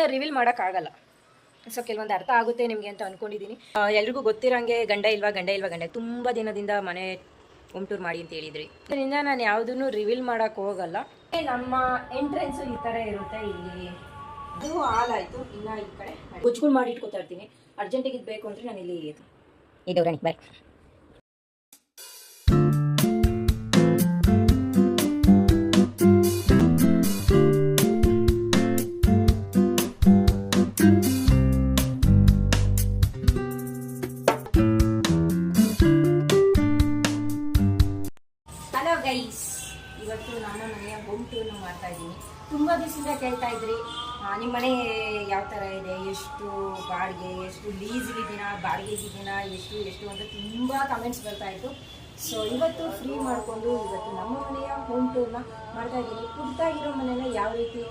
ಕೆಲವೊಂದನ್ನ reveal ಮಾಡೋಕ್ಕಾಗಲ್ಲ. So ಕೆಲವೊಂದು ಅರ್ಥ ಆಗುತ್ತೆ ನಿಮಗೆ ಅಂತ ಅಂದ್ಕೊಂಡಿದ್ದೀನಿ ಎಲ್ರಿಗೂ ಗೊತ್ತಿರೋಂಗೆ ಗಂಡ ಇಲ್ವಾ ಗಂಡ ಇಲ್ವಾ ಗಂಡ ತುಂಬ ದಿನದಿಂದ ಮನೆ ಹೋಮ್ ಟೂರ್ ಮಾಡಿ ಅಂತ ಹೇಳಿದ್ರಿ. ಇದರಿಂದ ನಾನು ಯಾವುದನ್ನು ರಿವೀಲ್ ಮಾಡೋಕ್ಕೆ ಹೋಗಲ್ಲ. ನಮ್ಮ ಎಂಟ್ರೆನ್ಸು ಈ ಥರ ಇರುತ್ತೆ ಇಲ್ಲಿ. ಇದು ಹಾಲ್ ಆಯಿತು ಇನ್ನು ಈ ಕಡೆ ಗುಜ್ಗಳು ಮಾಡಿ ಇಟ್ಕೊತಾ ಇರ್ತೀನಿ. ಅರ್ಜೆಂಟಿಗೆ ಇದು ಬೇಕು ಅಂದರೆ ನಾನು ಇಲ್ಲಿ ಇದು. ರಾಣಿ ಇವತ್ತು ನಮ್ಮ ಮನೆಯ ಹೋಮ್ ಟೂರ್ನ ಮಾಡ್ತಾ ಇದ್ದೀನಿ. ತುಂಬ ದಿವಸದಿಂದ ಕೇಳ್ತಾ ಇದ್ರಿ. ನಿಮ್ಮ ಮನೆ ಯಾವ ಥರ ಇದೆ? ಎಷ್ಟು ಬಾಡಿಗೆ, ಎಷ್ಟು ಲೀಸ್ಗಿದ್ದೀನ ಬಾಡಿಗೆಗಿದ್ದೀನಾ ಎಷ್ಟು ಎಷ್ಟು ಅಂತ ತುಂಬ ಕಮೆಂಟ್ಸ್ ಬರ್ತಾ ಇತ್ತು. ಸೊ ಇವತ್ತು ಫ್ರೀ ಮಾಡಿಕೊಂಡು ಇವತ್ತು ನಮ್ಮ ಮನೆಯ ಹೋಮ್ ಟೂರ್ನ ಮಾಡ್ತಾ ಇದ್ದೀನಿ. ಪುಟ್ಟಾಗಿರೋ ಮನೇನ ಯಾವ ರೀತಿ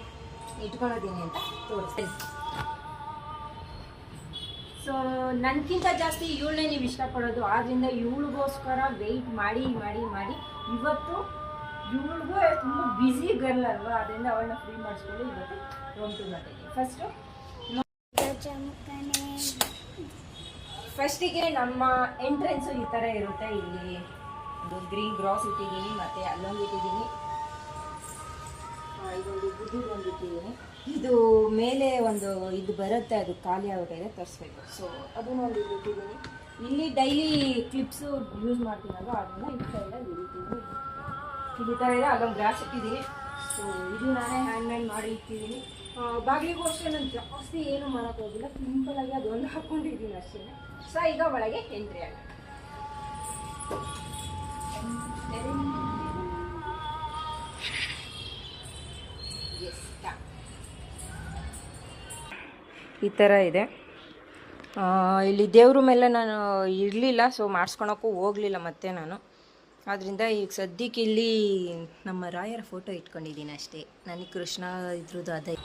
ಇಟ್ಕೊಳೋದೀನಿ ಅಂತ ತೋರಿಸ್ತೀನಿ. ಸೊ ನನಗಿಂತ ಜಾಸ್ತಿ ಇವಳನ್ನೇ ನೀವು ಇಷ್ಟಪಡೋದು. ಆದ್ದರಿಂದ ಇವಳಿಗೋಸ್ಕರ ವೆಯ್ಟ್ ಮಾಡಿ ಮಾಡಿ ಮಾಡಿ. ಇವತ್ತು ಇವಳಿಗೂ ತುಂಬ ಬ್ಯುಸಿ ಗರ್ಲ್ ಅಲ್ವಾ, ಅದರಿಂದ ಅವಳನ್ನ ಫ್ರೀ ಮಾಡಿಸ್ಕೊಂಡು ಇವತ್ತು ಹೋಮ್ ಟು ಫಸ್ಟು ಫಸ್ಟಿಗೆ ನಮ್ಮ ಎಂಟ್ರೆನ್ಸು ಈ ಥರ ಇರುತ್ತೆ ಇಲ್ಲಿ. ಒಂದು ಗ್ರೀನ್ ಗ್ರಾಸ್ ಇಟ್ಟಿದ್ದೀನಿ, ಮತ್ತು ಅಲ್ಲೊಂದು ಇಟ್ಟಿದ್ದೀನಿ. ಇದೊಂದು ಬುದ್ಧಿ ಒಂದು ಇಟ್ಟಿದ್ದೀನಿ. ಇದು ಮೇಲೆ ಒಂದು ಇದು ಬರುತ್ತೆ, ಅದು ಖಾಲಿ ಆಗೋಗಿದೆ, ತರಿಸ್ಬೇಕು. ಸೊ ಅದನ್ನು ಒಂದು ಇಟ್ಟಿದ್ದೀನಿ. ಇಲ್ಲಿ ಡೈಲಿ ಕ್ಲಿಪ್ಸು ಯೂಸ್ ಮಾಡ್ತೀನಲ್ವ, ಅದನ್ನು ಎಲ್ಲ ಇಟ್ಟಿದ್ದೀನಿ. ಇದು ಥರ ಇದೆ ಅಲ್ಲೊಂದು ಗ್ಲಾಸ್ ಇಟ್ಟಿದ್ದೀನಿ ಸೊ ಇದು ನಾನೇ ಹ್ಯಾಂಡ್ ಮೇಡ್ ಮಾಡಿ ಇಟ್ಟಿದ್ದೀನಿ ಬಾಗಿಲಿಗೂ ಅಷ್ಟೇ ನಾನು ಜಾಸ್ತಿ ಏನು ಮಾಡೋಕ್ಕೆ ಹೋಗಿಲ್ಲ. ಸಿಂಪಲಾಗಿ ಅದೊಂದು ಹಾಕ್ಕೊಂಡಿದ್ದೀನಿ ಅಷ್ಟೇ. ಸೊ ಈಗ ಒಳಗೆ ಎಂಟ್ರಿ ಆಗ. ಈ ಥರ ಇದೆ. ಇಲ್ಲಿ ದೇವ್ರ ಮೇಲೆ ನಾನು ಇರಲಿಲ್ಲ ಸೊ ಮಾಡಿಸ್ಕೊಳಕ್ಕೂ ಹೋಗಲಿಲ್ಲ ಮತ್ತೆ ನಾನು. ಆದ್ದರಿಂದ ಈಗ ಸದ್ಯಕ್ಕೆ ಇಲ್ಲಿ ನಮ್ಮ ರಾಯರ ಫೋಟೋ ಇಟ್ಕೊಂಡಿದ್ದೀನಿ ಅಷ್ಟೇ. ನನಗೆ ಕೃಷ್ಣ ಇದ್ರದ್ದು ಅದೇ.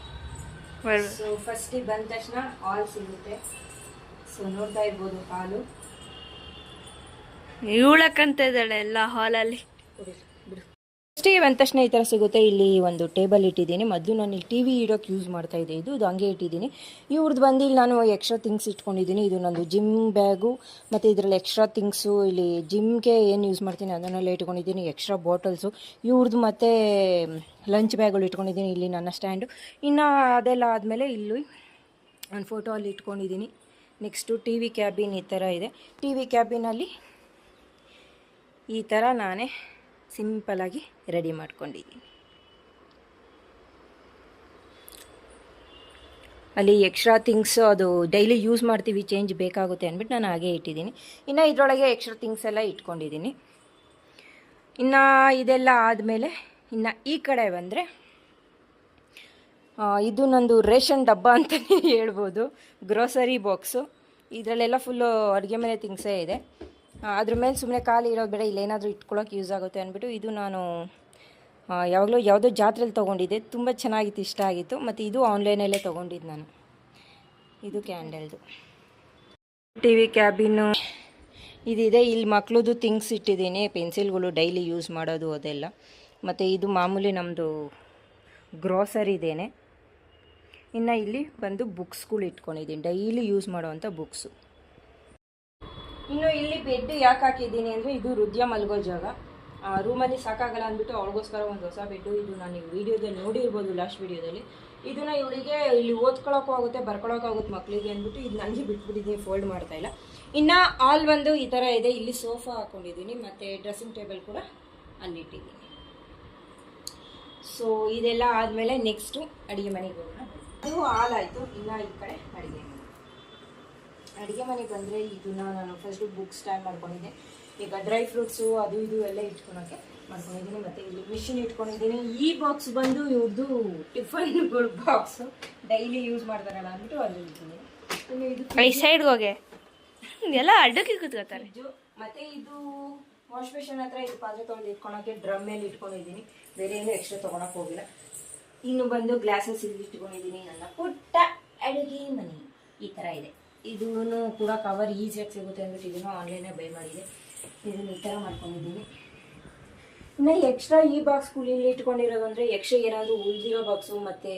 ಸೊ ಫಸ್ಟಿಗೆ ಬಂದ ತಕ್ಷಣ ಹಾಲ್ ಸಿಗುತ್ತೆ. ಸೊ ನೋಡ್ತಾ ಇರ್ಬೋದು ಹಾಲು. ಇವಳಕ್ಕಂತ ಇದ್ದಾಳೆ ಎಲ್ಲ ಹಾಲಲ್ಲಿ. ಫಸ್ಟಿಗೆ ಬಂದ ತಕ್ಷಣ ಈ ಥರ ಸಿಗುತ್ತೆ. ಇಲ್ಲಿ ಒಂದು ಟೇಬಲ್ ಇಟ್ಟಿದ್ದೀನಿ. ಮೊದಲು ನಾನು ಇಲ್ಲಿ ಟಿ ವಿ ಇಡೋಕ್ಕೆ ಯೂಸ್ ಮಾಡ್ತಾ ಇದ್ದೆ. ಇದು ಇದು ಹಂಗೆ ಇಟ್ಟಿದ್ದೀನಿ. ಇವ್ರದ್ದು ಬಂದು ಇಲ್ಲಿ ನಾನು ಎಕ್ಸ್ಟ್ರಾ ಥಿಂಗ್ಸ್ ಇಟ್ಕೊಂಡಿದ್ದೀನಿ. ಇದು ನಂದು ಜಿಮ್ ಬ್ಯಾಗು ಮತ್ತು ಇದರಲ್ಲಿ ಎಕ್ಸ್ಟ್ರಾ ಥಿಂಗ್ಸು ಇಲ್ಲಿ ಜಿಮ್ಗೆ ಏನು ಯೂಸ್ ಮಾಡ್ತೀನಿ ಅದನ್ನೆಲ್ಲ ಇಟ್ಕೊಂಡಿದ್ದೀನಿ. ಎಕ್ಸ್ಟ್ರಾ ಬಾಟಲ್ಸು ಇವ್ರದ್ದು ಮತ್ತು ಲಂಚ್ ಬ್ಯಾಗ್ಗಳು ಇಟ್ಕೊಂಡಿದ್ದೀನಿ ಇಲ್ಲಿ ನನ್ನ ಸ್ಟ್ಯಾಂಡು ಇನ್ನು ಅದೆಲ್ಲ ಆದಮೇಲೆ ಇಲ್ಲಿ ನಾನು ಫೋಟೋ ಅಲ್ಲಿ ಇಟ್ಕೊಂಡಿದ್ದೀನಿ. ನೆಕ್ಸ್ಟು ಟಿ ವಿ ಕ್ಯಾಬಿನ್ ಈ ಥರ ಇದೆ. ಟಿ ವಿ ಕ್ಯಾಬಿನಲ್ಲಿ ಈ ಥರ ನಾನೇ ಸಿಂಪಲಾಗಿ ರೆಡಿ ಮಾಡ್ಕೊಂಡಿದ್ದೀನಿ ಅಲ್ಲಿ ಎಕ್ಸ್ಟ್ರಾ ಥಿಂಗ್ಸ್ ಅದು ಡೈಲಿ ಯೂಸ್ ಮಾಡ್ತೀವಿ ಚೇಂಜ್ ಬೇಕಾಗುತ್ತೆ ಅಂದ್ಬಿಟ್ಟು ನಾನು ಹಾಗೆ ಇಟ್ಟಿದ್ದೀನಿ. ಇನ್ನು ಇದರೊಳಗೆ ಎಕ್ಸ್ಟ್ರಾ ಥಿಂಗ್ಸ್ ಎಲ್ಲ ಇಟ್ಕೊಂಡಿದ್ದೀನಿ. ಇನ್ನು ಇದೆಲ್ಲ ಆದಮೇಲೆ ಇನ್ನು ಈ ಕಡೆ ಬಂದರೆ ಇದು ನಂದು ರೇಷನ್ ಡಬ್ಬ ಅಂತಲೇ ಹೇಳ್ಬೋದು. ಗ್ರೋಸರಿ ಬಾಕ್ಸು ಇದರಲ್ಲೆಲ್ಲ ಫುಲ್ಲು ಅಡುಗೆ ಮನೆ ಥಿಂಗ್ಸೇ ಇದೆ. ಅದ್ರ ಮೇಲೆ ಸುಮ್ಮನೆ ಖಾಲಿ ಇರೋದು ಬೇಡ ಇಲ್ಲೇನಾದರೂ ಇಟ್ಕೊಳ್ಳೋಕೆ ಯೂಸ್ ಆಗುತ್ತೆ ಅಂದ್ಬಿಟ್ಟು ಇದು ನಾನು ಯಾವಾಗಲೂ ಯಾವುದೋ ಜಾತ್ರೆಲಿ ತೊಗೊಂಡಿದ್ದೆ. ತುಂಬ ಚೆನ್ನಾಗಿತ್ತು ಇಷ್ಟ ಆಗಿತ್ತು. ಮತ್ತು ಇದು ಆನ್ಲೈನಲ್ಲೇ ತೊಗೊಂಡಿದ್ದು ನಾನು. ಇದು ಕ್ಯಾಂಡಲ್ದು ಟಿ ವಿ ಕ್ಯಾಬಿನ್ನು ಇದಿದೆ. ಇಲ್ಲಿ ಮಕ್ಳದ್ದು ಥಿಂಗ್ಸ್ ಇಟ್ಟಿದ್ದೀನಿ. ಪೆನ್ಸಿಲ್ಗಳು ಡೈಲಿ ಯೂಸ್ ಮಾಡೋದು ಅದೆಲ್ಲ. ಮತ್ತು ಇದು ಮಾಮೂಲಿ ನಮ್ಮದು ಗ್ರೋಸರಿದೇನೆ ಇನ್ನು ಇಲ್ಲಿ ಬಂದು ಬುಕ್ಸ್ಗಳು ಇಟ್ಕೊಂಡಿದ್ದೀನಿ. ಡೈಲಿ ಯೂಸ್ ಮಾಡೋವಂಥ ಬುಕ್ಸು ಇನ್ನು ಇಲ್ಲಿ ಬೆಡ್ ಯಾಕೆ ಹಾಕಿದ್ದೀನಿ ಅಂದರೆ ಇದು ಹೃದಯ ಮಲ್ಗೋ ಜಾಗ. ರೂಮಲ್ಲಿ ಸಾಕಾಗಲ್ಲ ಅಂದ್ಬಿಟ್ಟು ಅವಳಿಗೋಸ್ಕರ ಒಂದು ಹೊಸ ಬೆಡ್ಡು ಇದು ನಾನು ವಿಡಿಯೋದಲ್ಲಿ ನೋಡಿರ್ಬೋದು ಲಾಸ್ಟ್ ವಿಡಿಯೋದಲ್ಲಿ. ಇದನ್ನ ಇವಳಿಗೆ ಇಲ್ಲಿ ಓದ್ಕೊಳಕ್ಕೂ ಆಗುತ್ತೆ, ಬರ್ಕೊಳಕ್ಕೂ ಆಗುತ್ತೆ ಮಕ್ಕಳಿಗೆ ಅಂದ್ಬಿಟ್ಟು ಇದು ನನಗೆ ಬಿಟ್ಬಿಟ್ಟಿದ್ದೀನಿ ಫೋಲ್ಡ್ ಮಾಡ್ತಾ ಇಲ್ಲ. ಇನ್ನು ಆಲ್ ಬಂದು ಈ ಥರ ಇದೆ, ಇಲ್ಲಿ ಸೋಫಾ ಹಾಕೊಂಡಿದ್ದೀನಿ, ಮತ್ತು ಡ್ರೆಸ್ಸಿಂಗ್ ಟೇಬಲ್ ಕೂಡ ಅಲ್ಲಿಟ್ಟಿದ್ದೀನಿ. ಸೊ ಇದೆಲ್ಲ ಆದಮೇಲೆ ನೆಕ್ಸ್ಟು ಅಡುಗೆ ಮನೆಗೆ ಹೋಗೋಣ. ಇದು ಆಲ್ ಆಯಿತು, ಇನ್ನು ಈ ಕಡೆ ಅಡುಗೆ. ಅಡುಗೆ ಮನೆಗೆ ಬಂದರೆ ಇದನ್ನು ನಾನು ಫಸ್ಟು ಬುಕ್ ಸ್ಟ್ಯಾಂಡ್ ಮಾಡ್ಕೊಂಡಿದ್ದೆ. ಈಗ ಡ್ರೈ ಫ್ರೂಟ್ಸು ಅದು ಇದು ಎಲ್ಲ ಇಟ್ಕೊಳೋಕ್ಕೆ ಮಾಡ್ಕೊಂಡಿದ್ದೀನಿ. ಮತ್ತು ಇಲ್ಲಿ ಮಿಷಿನ್ ಇಟ್ಕೊಂಡಿದ್ದೀನಿ. ಈ ಬಾಕ್ಸ್ ಬಂದು ಇವ್ರದ್ದು ಟಿಫನ್ಗಳು ಬಾಕ್ಸು ಡೈಲಿ ಯೂಸ್ ಮಾಡ್ತಾರಲ್ಲ ಅಂದ್ಬಿಟ್ಟು ಅಲ್ಲಿ ಇಟ್ಟಿದ್ದೀನಿ ಇನ್ನು ಇದು ಈ ಸೈಡ್ಗೆ ಹೋಗಿ. ಎಲ್ಲ ಅಡ್ಡಕ್ಕೆ ಕೂತ್ಕೋತಾರೆ. ಇದು ಮತ್ತು ಇದು ವಾಶ್ ಬೇಷನ್ ಹತ್ರ ಇದು ಪಾತ್ರೆ ತೊಗೊಂಡು ಇಟ್ಕೊಳಕ್ಕೆ ಡ್ರಮ್ ಮೇಲೆ ಇಟ್ಕೊಂಡಿದ್ದೀನಿ. ಬೇರೆ ಏನು ಎಕ್ಸ್ಟ್ರಾ ತೊಗೊಳಕ್ಕೆ ಹೋಗಿಲ್ಲ. ಇನ್ನು ಬಂದು ಗ್ಲಾಸಸ್ ಇಲ್ಲಿ ಇಟ್ಕೊಂಡಿದ್ದೀನಿ. ನನ್ನ ಪುಟ್ಟ ಅಡುಗೆ ಮನೆ. ಈ ಥರ ಇದೆ. ಇದೂ ಕೂಡ ಕವರ್ ಈಸಿಯಾಗಿ ಸಿಗುತ್ತೆ ಅಂದ್ಬಿಟ್ಟು ಇದನ್ನು ಆನ್ಲೈನೇ ಬೈ ಮಾಡಿದೆ. ಇದನ್ನು ಈ ಥರ ಮಾಡ್ಕೊಂಡಿದ್ದೀನಿ. ಇನ್ನು ಎಕ್ಸ್ಟ್ರಾ ಈ ಬಾಕ್ಸ್ ಇಲ್ಲಿ ಇಟ್ಕೊಂಡಿರೋದು ಅಂದರೆ ಎಕ್ಸ್ಟ್ರಾ ಏನಾದರೂ ಉಳಿದಿರೋ ಬಾಕ್ಸು ಮತ್ತು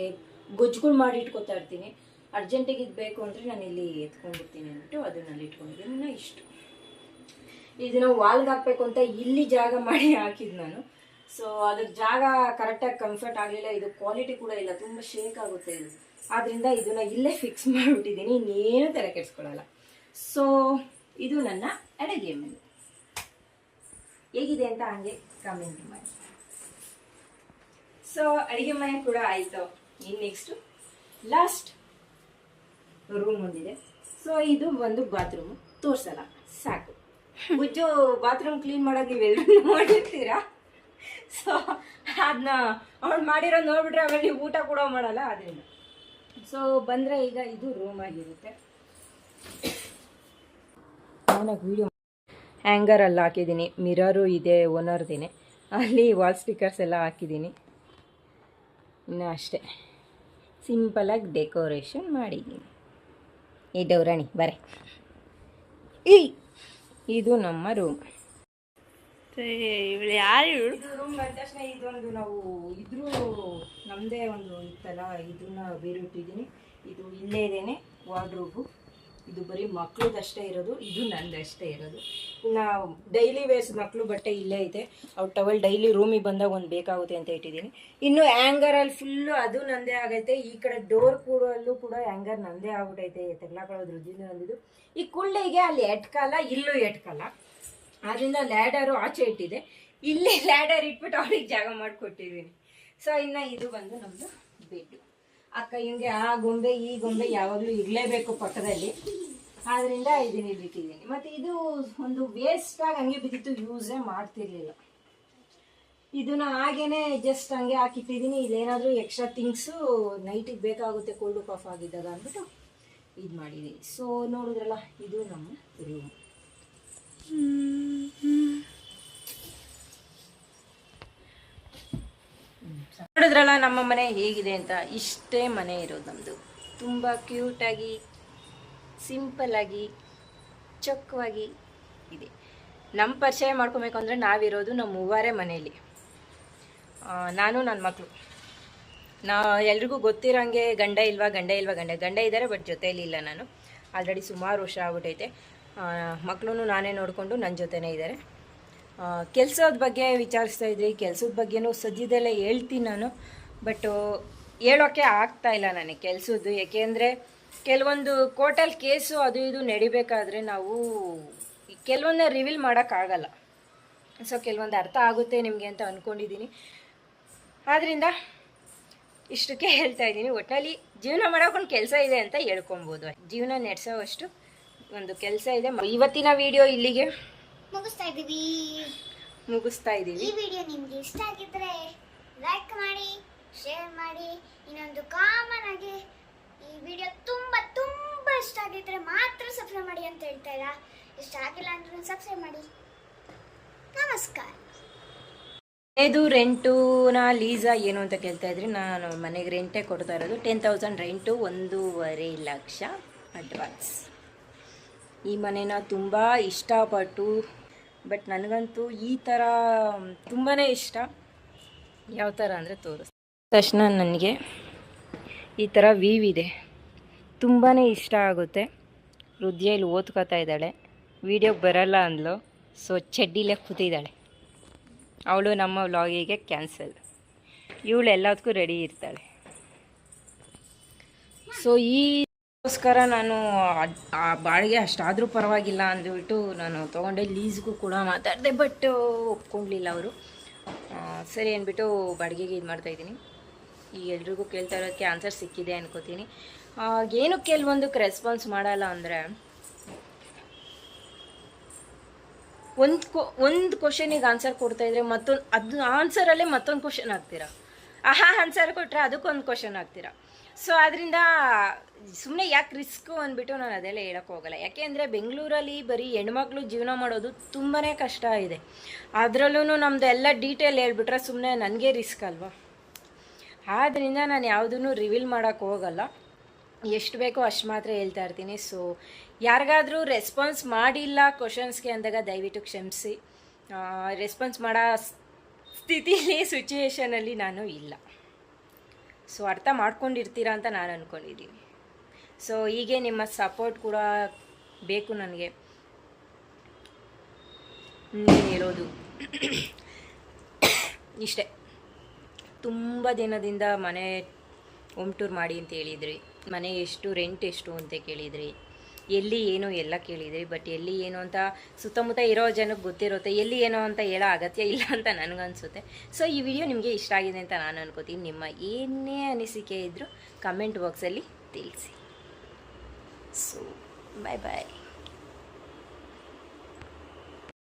ಗೊಜ್ಜುಗಳು ಮಾಡಿ ಇಟ್ಕೊತಾ ಇರ್ತೀನಿ. ಅರ್ಜೆಂಟಿಗೆ ಇದು ಬೇಕು ಅಂದರೆ ನಾನು ಇಲ್ಲಿ ಎತ್ಕೊಂಡ್ಬಿಡ್ತೀನಿ ಅಂದ್ಬಿಟ್ಟು ಅದನ್ನಲ್ಲಿ ಇಟ್ಕೊಂಡಿದ್ದೀನಿ. ಇನ್ನು ಇಷ್ಟು. ಇದನ್ನ ವಾಲ್ಗೆ ಹಾಕ್ಬೇಕು ಅಂತ ಇಲ್ಲಿ ಜಾಗ ಮಾಡಿ ಹಾಕಿದ್ದು ನಾನು. ಸೊ ಅದಕ್ಕೆ ಜಾಗ ಕರೆಕ್ಟಾಗಿ ಕಂಫರ್ಟ್ ಆಗಲಿಲ್ಲ. ಇದು ಕ್ವಾಲಿಟಿ ಕೂಡ ಇಲ್ಲ. ತುಂಬ ಶೇಕ್ ಆಗುತ್ತೆ ಇದು. ಆದ್ದರಿಂದ ಇದನ್ನ ಇಲ್ಲೇ ಫಿಕ್ಸ್ ಮಾಡಿಬಿಟ್ಟಿದ್ದೀನಿ, ಇನ್ನೇನು ತಲೆ ಕೆಡಿಸ್ಕೊಳ್ಳಲ್ಲ ಸೊ ಇದು ನನ್ನ ಅಡುಗೆ ಮನೆ ಹೇಗಿದೆ ಅಂತ ಹಂಗೆ ಕಮೆಂಟ್ ಮಾಡಿ. ಸೊ ಅಡುಗೆ ಮನೆ ಕೂಡ ಆಯಿತು. ಇನ್ನು ನೆಕ್ಸ್ಟು ಲಾಸ್ಟ್ ರೂಮ್ ಒಂದಿದೆ. ಸೊ ಇದು ಒಂದು ಬಾತ್ರೂಮ್ ತೋರ್ಸಲ್ಲ, ಸಾಕು. ಉಜ್ಜು ಬಾತ್ರೂಮ್ ಕ್ಲೀನ್ ಮಾಡೋದು ನೀವೆಲ್ಲರೂ ನೋಡಿರ್ತೀರಾ ಸೊ ಅದನ್ನ ಅವ್ಳು ಮಾಡಿರೋ ನೋಡ್ಬಿಟ್ರೆ ಅವಳು ನೀವು ಊಟ ಕೂಡ ಮಾಡಲ್ಲ ಅದರಿಂದ ಸೊ ಬಂದರೆ ಈಗ ಇದು ರೂಮ್ ಆಗಿರುತ್ತೆ. ಅವನಾಗ ವಿಡಿಯೋ ಹ್ಯಾಂಗರಲ್ಲಿ ಹಾಕಿದ್ದೀನಿ. ಮಿರರು ಇದೆ ಓನರ್ದೇನೆ ಅಲ್ಲಿ ವಾಲ್ ಸ್ಟಿಕರ್ಸ್ ಎಲ್ಲ ಹಾಕಿದ್ದೀನಿ. ಇನ್ನು ಅಷ್ಟೇ. ಸಿಂಪಲಾಗಿ ಡೆಕೋರೇಷನ್ ಮಾಡಿದ್ದೀನಿ. ಈ ಡೌರಾಣಿ ಬರೇ. ಇದು ನಮ್ಮ ರೂಮ್ ಇವಳು ಯಾರು ಇವಳು? ಇದು ರೂಮ್ ಬಂದ ತಕ್ಷಣ ಇದೊಂದು ನಾವು ಇದ್ರೂ ನಮ್ಮದೇ ಒಂದು ಇತ್ತಲ್ಲ ಇದನ್ನ ಬೇರಿಟ್ಟಿದ್ದೀನಿ ಇದು ಇಲ್ಲೇ ಇದೇನೆ, ವಾರ್ಡ್ರೋಬು. ಇದು ಬರೀ ಮಕ್ಳದಷ್ಟೇ ಇರೋದು, ಇದು ನಂದಷ್ಟೇ ಇರೋದು. ಇನ್ನು ಡೈಲಿ ವೇಸ್ ಮಕ್ಕಳು ಬಟ್ಟೆ ಇಲ್ಲೇ ಐತೆ. ಅವ್ರು ಟವಲ್ ಡೈಲಿ ರೂಮಿಗೆ ಬಂದಾಗ ಒಂದು ಬೇಕಾಗುತ್ತೆ ಅಂತ ಇಟ್ಟಿದ್ದೀನಿ. ಇನ್ನು ಆ್ಯಂಗರಲ್ಲಿ ಫುಲ್ಲು ಅದು ನಂದೇ ಆಗೈತೆ. ಈ ಕಡೆ ಡೋರ್ ಕೂಡಲ್ಲೂ ಕೂಡ ಆ್ಯಂಗರ್ ನಂದೇ ಆಗ್ಬಿಟ್ಟೈತೆ ತೆಗ್ಲಾಕೊಳ್ಳೋದು ರುಜಿನ ನಂದಿದ್ದು. ಈ ಕುಳ್ಳಿಗೆ ಅಲ್ಲಿ ಎಟ್ಕಲ್ಲ, ಇಲ್ಲೂ ಎಟ್ಕಲ್ಲ. ಆದ್ರಿಂದ ಲ್ಯಾಡರು ಆಚೆ ಇಟ್ಟಿದೆ. ಇಲ್ಲಿ ಲ್ಯಾಡರ್ ಇಟ್ಬಿಟ್ಟು ಅವ್ರಿಗೆ ಜಾಗ ಮಾಡಿಕೊಟ್ಟಿದ್ದೀನಿ. ಸೊ ಇನ್ನು ಇದು ಬಂದು ನಮ್ಮದು ಬೆಡ್ಡು ಅಕ್ಕ ಹಿಂಗೆ ಆ ಗೊಂಬೆ, ಈ ಗೊಂಬೆ ಯಾವಾಗಲೂ ಇರಲೇಬೇಕು ಪಕ್ಕದಲ್ಲಿ. ಆದ್ರಿಂದ ಇದನ್ನ ಇಲ್ಲಿ ಇಟ್ಟಿದ್ದೀನಿ. ಮತ್ತು ಇದು ಒಂದು ವೇಸ್ಟಾಗಿ ಹಂಗೆ ಬಿದ್ದಿತ್ತು ಯೂಸೇ ಮಾಡ್ತಿರ್ಲಿಲ್ಲ. ಇದನ್ನ ಹಾಗೇನೆ ಜಸ್ಟ್ ಹಂಗೆ ಹಾಕಿಟ್ಟಿದ್ದೀನಿ. ಇಲ್ಲೇನಾದರೂ ಎಕ್ಸ್ಟ್ರಾ ಥಿಂಗ್ಸು ನೈಟಿಗೆ ಬೇಕಾಗುತ್ತೆ ಕೋಲ್ಡ್ ಕಾಫ್ ಆಗಿದ್ದಾಗ ಅಂದ್ಬಿಟ್ಟು ಇದು ಮಾಡಿದ್ದೀನಿ. ಸೊ ನೋಡಿದ್ರಲ್ಲ, ಇದು ನಮ್ಮ ರೂಮ್ ನೋಡಿದ್ರಲ್ಲ, ನಮ್ಮ ಮನೆ ಹೇಗಿದೆ ಅಂತ. ಇಷ್ಟೇ ಮನೆ ಇರೋದು ನಮ್ಮದು ತುಂಬ ಕ್ಯೂಟಾಗಿ ಸಿಂಪಲ್ಲಾಗಿ ಚೊಕ್ಕವಾಗಿ ಇದೆ. ನಮ್ಮ ಪರಿಚಯ ಮಾಡ್ಕೊಬೇಕು ಅಂದರೆ ನಾವಿರೋದು ನಮ್ಮ ಮೂವಾರೇ ಮನೆಯಲ್ಲಿ. ನಾನು ನನ್ನ ಮಕ್ಕಳು ನಾ, ಎಲ್ರಿಗೂ ಗೊತ್ತಿರೋಂಗೆ ಗಂಡ ಇಲ್ವಾ ಗಂಡ ಇಲ್ವಾ, ಗಂಡ ಗಂಡ ಇದ್ದಾರೆ, ಬಟ್ ಜೊತೆಯಲ್ಲಿ ಇಲ್ಲ ನಾನು. ಆಲ್ರೆಡಿ ಸುಮಾರು ವರ್ಷ ಆಗ್ಬಿಟ್ಟೈತೆ ಮಕ್ಕಳು ನಾನೇ ನೋಡಿಕೊಂಡು ನನ್ನ ಜೊತೆನೇ ಇದ್ದಾರೆ. ಕೆಲಸದ ಬಗ್ಗೆ ವಿಚಾರಿಸ್ತಾ ಇದ್ರಿ, ಕೆಲಸದ ಬಗ್ಗೆನೂ ಸದ್ಯದಲ್ಲೇ ಹೇಳ್ತೀನಿ ನಾನು. ಬಟ್ಟು ಹೇಳೋಕ್ಕೆ ಆಗ್ತಾ ಇಲ್ಲ ನನಗೆ ಕೆಲಸದ್ದು. ಏಕೆಂದರೆ ಕೆಲವೊಂದು ಕೋರ್ಟಲ್ಲಿ ಕೇಸು ಅದು ಇದು ನಡಿಬೇಕಾದ್ರೆ ನಾವು ಕೆಲವೊಂದನ್ನ ರಿವೀಲ್ ಮಾಡೋಕ್ಕಾಗಲ್ಲ ಸೊ ಕೆಲವೊಂದು ಅರ್ಥ ಆಗುತ್ತೆ ನಿಮಗೆ ಅಂತ ಅಂದ್ಕೊಂಡಿದ್ದೀನಿ ಆದ್ದರಿಂದ ಇಷ್ಟಕ್ಕೆ ಹೇಳ್ತಾ ಇದ್ದೀನಿ. ಒಟ್ಟಿನಲ್ಲಿ ಜೀವನ ಮಾಡೋಕೊಂಡು ಕೆಲಸ ಇದೆ ಅಂತ ಹೇಳ್ಕೊಬೋದು. ಜೀವನ ನಡೆಸೋವಷ್ಟು ಒಂದು ಕೆಲಸ ಇದೆ. ಇವತ್ತಿನ ವಿಡಿಯೋ ಇಲ್ಲಿಗೆ ಮುಗಿಸ್ತಾ ಇದ್ದೀವಿ. ಮುಗಿಸ್ತಾ ಇದ್ದೀವಿ. ಈ ವಿಡಿಯೋ ನಿಮ್ಗೆ ಇಷ್ಟ ಆಗಿದ್ರೆ ಲೈಕ್ ಮಾಡಿ ಶೇರ್ ಮಾಡಿ ಇನ್ನೊಂದು ಕಾಮನ್ ಆಗಿ ಈ ವಿಡಿಯೋ ತುಂಬಾ ತುಂಬಾ ಇಷ್ಟ ಆಗಿದ್ರೆ ಮಾತ್ರ ಸಬ್ಸ್ಕ್ರೈಬ್ ಮಾಡಿ ಅಂತ ಹೇಳ್ತಾ ಇಲ್ಲ ಇಷ್ಟ ಆಗಿಲ್ಲ ಅಂದ್ರೆ ಸಬ್ಸ್ಕ್ರೈಬ್ ಮಾಡಿ. ನಮಸ್ಕಾರ. ಇದು ರೆಂಟುನ ಲೀಸಾ ಏನು ಅಂತ ಕೇಳ್ತಾ ಇದ್ರಿ. ನಾನು ಮನೆಗೆ ರೆಂಟೇ ಕೊಡ್ತಾ ಇರೋದು. ಟೆನ್ ತೌಸಂಡ್ ರೆಂಟು ಒಂದೂವರೆ ಲಕ್ಷ ಅಡ್ವಾನ್ಸ್ ಈ ಮನೇನ ತುಂಬ ಇಷ್ಟಪಟ್ಟು, ಬಟ್ ನನಗಂತೂ ಈ ಥರ ತುಂಬಾ ಇಷ್ಟ. ಯಾವ ಥರ ಅಂದರೆ ತೋರಿಸ್ ತಕ್ಷಣ ನನಗೆ ಈ ಥರ ವೀವ್ ಇದೆ. ತುಂಬಾ ಇಷ್ಟ ಆಗುತ್ತೆ. ಹೃದಯಲ್ಲಿ ಓದ್ಕೋತಾ ಇದ್ದಾಳೆ. ವೀಡಿಯೋಗೆ ಬರಲ್ಲ ಅಂದ್ಲು. ಸೊ ಚಡ್ಡಿಲೇ ಕೂತಿದ್ದಾಳೆ. ಅವಳು ನಮ್ಮ ವ್ಲಾಗಿಗೆ ಕ್ಯಾನ್ಸಲ್ ಇವಳು ಎಲ್ಲದಕ್ಕೂ ರೆಡಿ ಇರ್ತಾಳೆ ಸೊ ಈಗೋಸ್ಕರ ನಾನು ಆ ಬಾಡಿಗೆ ಅಷ್ಟಾದರೂ ಪರವಾಗಿಲ್ಲ ಅಂದ್ಬಿಟ್ಟು ನಾನು ತೊಗೊಂಡೆ. ಲೀಸ್ಗೂ ಕೂಡ ಮಾತಾಡಿದೆ ಬಟ್ ಒಪ್ಕೊಂಡ್ಲಿಲ್ಲ ಅವರು. ಸರಿ ಅಂದ್ಬಿಟ್ಟು ಬಾಡಿಗೆಗೆ ಇದು ಮಾಡ್ತಾಯಿದ್ದೀನಿ ಈಗ ಎಲ್ರಿಗೂ ಕೇಳ್ತಾ ಇರೋಕ್ಕೆ ಆನ್ಸರ್ ಸಿಕ್ಕಿದೆ ಅನ್ಕೋತೀನಿ. ಏನು ಕೆಲವೊಂದಕ್ಕೆ ರೆಸ್ಪಾನ್ಸ್ ಮಾಡಲ್ಲ ಅಂದರೆ, ಒಂದು ಕೊ, ಒಂದು ಕ್ವಶನಿಗೆ ಆನ್ಸರ್ ಕೊಡ್ತಾ ಇದ್ರೆ ಮತ್ತೊಂದು, ಅದು ಆನ್ಸರಲ್ಲೇ ಮತ್ತೊಂದು ಕ್ವಶನ್ ಆಗ್ತೀರಾ ಆಹಾ ಆನ್ಸರ್ ಕೊಟ್ಟರೆ ಅದಕ್ಕೊಂದು ಕ್ವಶನ್ ಹಾಕ್ತೀರಾ? ಸೊ ಅದರಿಂದ ಸುಮ್ಮನೆ ಯಾಕೆ ರಿಸ್ಕು ಅಂದ್ಬಿಟ್ಟು ನಾನು ಅದೆಲ್ಲ ಹೇಳೋಕ್ಕೆ ಹೋಗಲ್ಲ. ಯಾಕೆ ಅಂದರೆ ಬೆಂಗಳೂರಲ್ಲಿ ಬರೀ ಹೆಣ್ಮಕ್ಳು ಜೀವನ ಮಾಡೋದು ತುಂಬಾ ಕಷ್ಟ ಇದೆ. ಅದರಲ್ಲೂ ನಮ್ಮದು ಎಲ್ಲ ಡೀಟೇಲ್ ಹೇಳ್ಬಿಟ್ರೆ ಸುಮ್ಮನೆ ನನಗೆ ರಿಸ್ಕ್ ಅಲ್ವಾ? ಆದ್ದರಿಂದ ನಾನು ಯಾವುದನ್ನು ರಿವೀಲ್ ಮಾಡೋಕ್ಕೆ ಹೋಗಲ್ಲ. ಎಷ್ಟು ಬೇಕೋ ಅಷ್ಟು ಮಾತ್ರ ಹೇಳ್ತಾ ಇರ್ತೀನಿ. ಸೊ ಯಾರಿಗಾದರೂ ರೆಸ್ಪಾನ್ಸ್ ಮಾಡಿಲ್ಲ ಕ್ವಶನ್ಸ್ಗೆ ಅಂದಾಗ ದಯವಿಟ್ಟು ಕ್ಷಮಿಸಿ. ರೆಸ್ಪಾನ್ಸ್ ಮಾಡೋ ಸ್ಥಿತಿಲಿ ಸಿಚುವೇಶನಲ್ಲಿ ನಾನು ಇಲ್ಲ. ಸೊ ಅರ್ಥ ಮಾಡ್ಕೊಂಡಿರ್ತೀರಾ ಅಂತ ನಾನು ಅಂದ್ಕೊಂಡಿದ್ದೀನಿ ಸೊ ಹೀಗೆ ನಿಮ್ಮ ಸಪೋರ್ಟ್ ಕೂಡ ಬೇಕು ನನಗೆ. ಹೇಳೋದು. ಇಷ್ಟೆ. ತುಂಬ ದಿನದಿಂದ ಮನೆ ಹೋಮ್ ಟೂರ್ ಮಾಡಿ ಅಂತ ಹೇಳಿದ್ರಿ. ಮನೆ ಎಷ್ಟು ರೆಂಟ್ ಎಷ್ಟು ಅಂತ ಕೇಳಿದ್ರಿ. ಎಲ್ಲಿ ಏನು ಎಲ್ಲ ಕೇಳಿದ್ರಿ ಬಟ್ ಎಲ್ಲಿ ಏನು ಅಂತ ಸುತ್ತಮುತ್ತ ಇರೋ ಜನಕ್ಕೆ ಗೊತ್ತಿರುತ್ತೆ, ಎಲ್ಲಿ ಏನು ಅಂತ ಹೇಳೋ ಅಗತ್ಯ ಇಲ್ಲ ಅಂತ ನನಗನ್ಸುತ್ತೆ. ಸೊ ಈ ವಿಡಿಯೋ ನಿಮಗೆ ಇಷ್ಟ ಆಗಿದೆ ಅಂತ ನಾನು ಅನ್ಕೋತೀನಿ. ನಿಮ್ಮ ಏನೇ ಅನಿಸಿಕೆ ಇದ್ದರೂ ಕಮೆಂಟ್ ಬಾಕ್ಸಲ್ಲಿ ತಿಳಿಸಿ. ಸೊ ಬಾಯ್ ಬಾಯ್